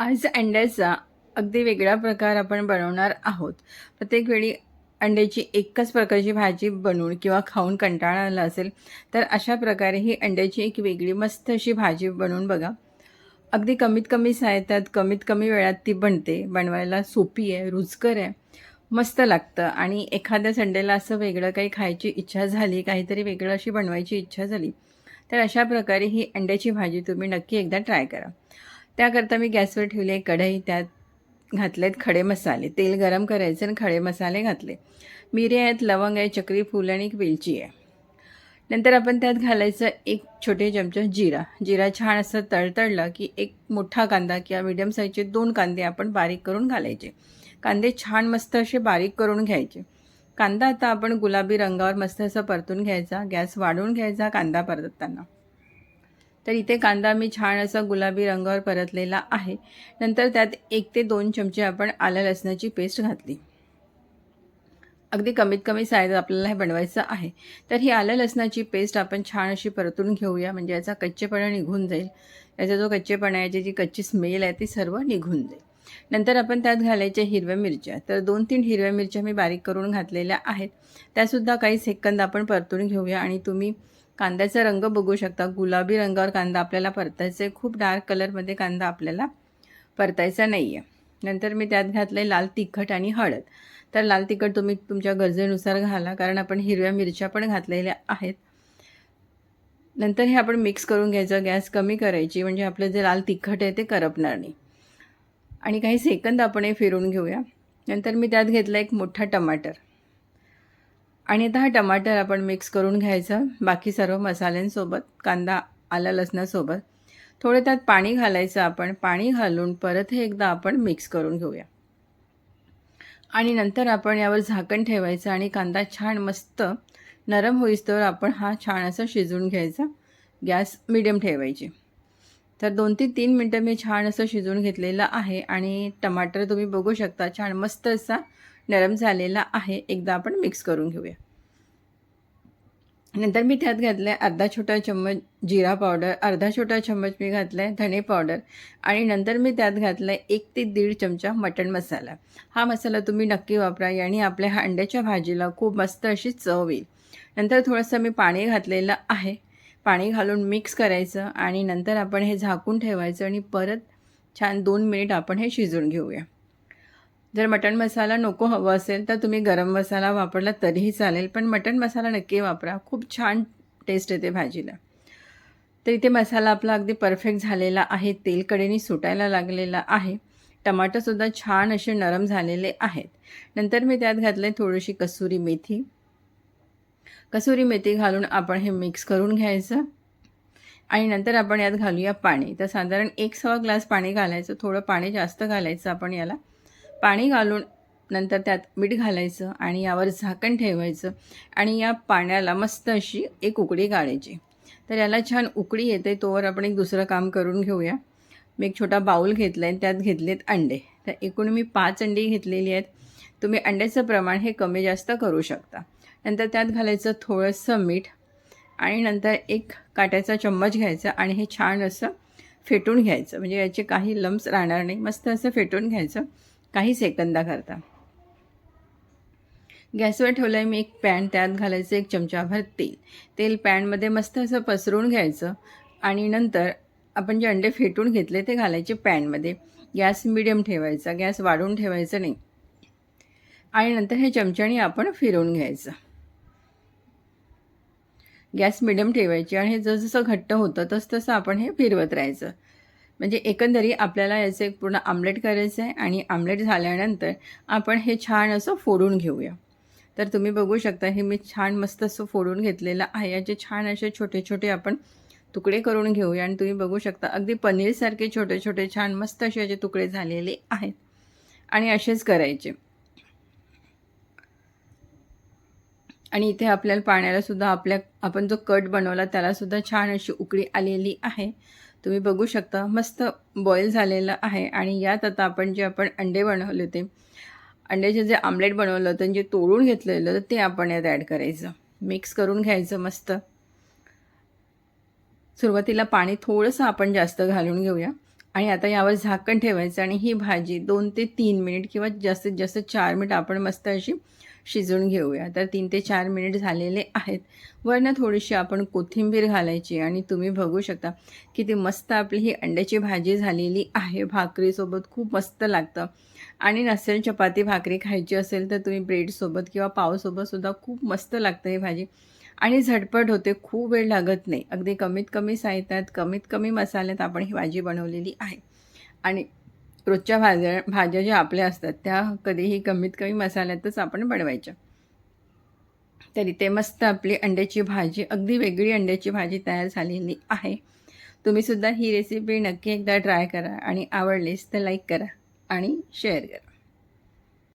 आज अंड्याचा अगदी वेगळा प्रकार आपण बनवणार आहोत. प्रत्येक वेळी अंड्याची एकच प्रकारची भाजी बनवून किंवा खाऊन कंटाळा आला असेल तर अशा प्रकारे ही अंड्याची एक वेगळी मस्त अशी भाजी बनवून बघा. अगदी कमीत कमी साहित्यात कमीत कमी वेळात ती बनते. बनवायला सोपी आहे रुचकर आहे मस्त लागतं. आणि एखाद्या संडेला असं वेगळं काही खायची इच्छा झाली काहीतरी वेगळं अशी बनवायची इच्छा झाली तर अशा प्रकारे ही अंड्याची भाजी तुम्ही नक्की एकदा ट्राय करा. त्याकरता मी गॅसवर ठेवली कढई त्यात घातलेत खडे मसाले. तेल गरम करायचे आणि खडे मसाले घातले. मिरे आहेत लवंग आहे चक्री फूल आणि एक वेलची आहे. नंतर आपण त्यात घालायचं एक छोटे चमचे जिरा. जिरा छान असं तळतळलं की एक मोठा कांदा किंवा मिडियम साईजचे दोन कांदे आपण बारीक करून घालायचे. कांदे छान मस्त असे बारीक करून घ्यायचे. कांदा आता आपण गुलाबी रंगावर मस्त असं परतून घ्यायचा. गॅस वाढवून घ्यायचा कांदा परतताना. तर इथे कांदा मी छान असा गुलाबी रंगावर परतलेला आहे. नंतर त्यात एक ते दोन चमचे आपण आलं लसणाची पेस्ट घातली. अगदी कमीत कमी साईज आपल्याला हे बनवायचं आहे. तर ही आलं लसणाची पेस्ट आपण छान अशी परतून घेऊया. म्हणजे याचा कच्चेपणा निघून जाईल. याचा जो कच्चेपणा आहे याची जी कच्ची स्मेल आहे ती सर्व निघून जाईल. नंतर आपण त्यात घालायच्या हिरव्या मिरच्या. तर दोन तीन हिरव्या मिरच्या मी बारीक करून घातलेल्या आहेत. त्यासुद्धा काही सेकंद आपण परतून घेऊया आणि तुम्ही कांद्याचा रंग बघू शकता. गुलाबी रंगावर कांदा आपल्याला परतायचा. आहे खूप डार्क कलरमध्ये कांदा आपल्याला परतायचा नाही आहे नंतर मी त्यात घातलं आहे लाल तिखट आणि हळद. तर लाल तिखट तुम्ही तुमच्या गरजेनुसार घाला कारण आपण हिरव्या मिरच्या पण घातलेल्या आहेत. नंतर हे आपण मिक्स करून घ्यायचं. गॅस कमी करायची म्हणजे आपलं जे लाल तिखट आहे ते करपणार नाही. आणि काही सेकंद आपण हे फिरून घेऊया. नंतर मी त्यात घेतला एक मोठा टमाटर. आणि आता हा टमाटर आपण मिक्स करून घ्यायचं. बाकी सर्व मसाल्यांसोबत कांदा आला लसणासोबत. थोडं त्यात पाणी घालायचं आपण. पाणी घालून परत हे एकदा आपण मिक्स करून घेऊया. आणि नंतर आपण यावर झाकण ठेवायचं आणि कांदा छान मस्त नरम होईस्तोवर आपण हा छान असा शिजवून घ्यायचा. गॅस मिडियम ठेवायची. तर दोन ते तीन मिनटं मी छान असं शिजवून घेतलेलं आहे. आणि टमाटर तुम्ही बघू शकता छान मस्त असा नरम झालेला आहे एकदा आपण मिक्स करून घेऊया. नंतर मी त्यात घातलं आहे अर्धा छोटा चम्मच जिरा पावडर अर्धा छोटा चम्मच मी घातला आहे धणे पावडर आणि नंतर मी त्यात घातलं आहे एक ते दीड चमचा मटण मसाला. हा मसाला तुम्ही नक्की वापरा आणि आपल्या हा अंड्याच्या भाजीला खूप मस्त अशी चव येईल. नंतर थोडंसं मी पाणी घातलेलं आहे. पाणी घालून मिक्स करायचं आणि नंतर आपण हे झाकून ठेवायचं आणि परत छान दोन मिनिट आपण हे शिजवून घेऊया. जर मटण मसाला नको हवं असेल तर तुम्ही गरम मसाला वापरला तरीही चालेल पण मटण मसाला नक्की वापरा. खूप छान टेस्ट येते भाजीला. तर इथे मसाला आपला अगदी परफेक्ट झालेला आहे तेलकडीने सुटायला लागलेला आहे. टमाटरसुद्धा छान असे नरम झालेले आहेत. नंतर मी त्यात घातले थोडीशी कसुरी मेथी. कसुरी मेथी घालून आपण हे मिक्स करून घ्यायचं. आणि नंतर आपण यात घालूया पाणी. तर साधारण एक सवा ग्लास पाणी घालायचं थोडं पाणी जास्त घालायचं आपण याला. पाणी घालून नंतर त्यात मीठ घालायचं आणि यावर झाकण ठेवायचं आणि या पाण्याला मस्त अशी एक उकडी काढायची. तर याला छान उकडी येते तोवर आपण एक दुसरं काम करून घेऊया. मी एक छोटा बाऊल घेतला आहे त्यात घेतलेत अंडे. तर एकूण मी पाच अंडी घेतलेली आहेत. तुम्ही अंड्याचं प्रमाण हे कमी जास्त करू शकता. नंतर त्यात घालायचं थोडंसं मीठ आणि नंतर एक काट्याचा चम्मच घ्यायचा आणि हे छान असं फेटून घ्यायचं. म्हणजे याचे काही लम्स राहणार नाही. मस्त असं फेटून घ्यायचं. काही सेकंदाकरता गॅसवर ठेवलं आहे मी एक पॅन त्यात घालायचं एक चमचाभर तेल. तेल पॅनमध्ये मस्त असं पसरून घ्यायचं आणि नंतर आपण जे अंडे फेटून घेतले ते घालायचे पॅनमध्ये. गॅस मिडियम ठेवायचा गॅस वाढवून ठेवायचं नाही. आणि नंतर हे चमच्याने आपण फिरवून घ्यायचं. गॅस मिडियम ठेवायची आणि हे जसं घट्ट होतं तसं तसं आपण हे फिरवत राहायचं. म्हणजे एकंदरी आपल्याला याचं एक पूर्ण आमलेट करायचं आहे आणि आमलेट झाल्यानंतर आपण हे छान असं फोडून घेऊया. तर तुम्ही बघू शकता हे मी छान मस्त असं फोडून घेतलेलं आहे. याचे छान असे छोटे छोटे आपण तुकडे करून घेऊया आणि तुम्ही बघू शकता अगदी पनीरसारखे छोटे छोटे छान मस्त असे याचे तुकडे झालेले आहेत आणि असेच करायचे. आणि इथे आपल्याला पाण्यालासुद्धा आपल्या आपण जो कट बनवला त्यालासुद्धा छान अशी उकळी आलेली आहे. तुम्ही बघू शकता मस्त बॉईल झालेलं आहे. आणि यात आता आपण जे आपण अंडे बनवले होते अंड्याचे जे आमलेट बनवलं होतं जे तोडून घेतलेलं होतं ते आपण यात ॲड करायचं. मिक्स करून घ्यायचं मस्त. सुरुवातीला पाणी थोडंसं आपण जास्त घालून घेऊया. आणि आता यावर झाकण ठेवायचं आणि ही भाजी दोन ते तीन मिनिट किंवा जास्तीत जास्त चार मिनिट आपण मस्त अशी शिजवून घेऊया. तर तीन ते चार मिनिट झालेले आहेत. वरनं थोडीशी आपण कोथिंबीर घालायची आणि तुम्ही बघू शकता किती मस्त आपली ही अंड्याची भाजी झालेली आहे. भाकरीसोबत खूप मस्त लागतं. आणि नसेल चपाती भाकरी खायची असेल तर तुम्ही ब्रेडसोबत किंवा पावसोबतसुद्धा खूप मस्त लागतं ही भाजी. आणि झटपट होते खूप वेळ लागत नाही. अगदी कमीत कमी साहित्यात कमीत कमी मसाल्यात आपण ही भाजी बनवलेली आहे. आणि रोजच्या भाज्या भाज्या ज्या आपल्या असतात त्या कधीही कमीत कमी मसाल्यातच आपण बनवायच्या. तर इथे मस्त आपली अंड्याची भाजी अगदी वेगळी अंड्याची भाजी तयार झालेली आहे. तुम्हीसुद्धा ही रेसिपी नक्की एकदा ट्राय करा आणि आवडलीस तर लाईक करा आणि शेअर करा.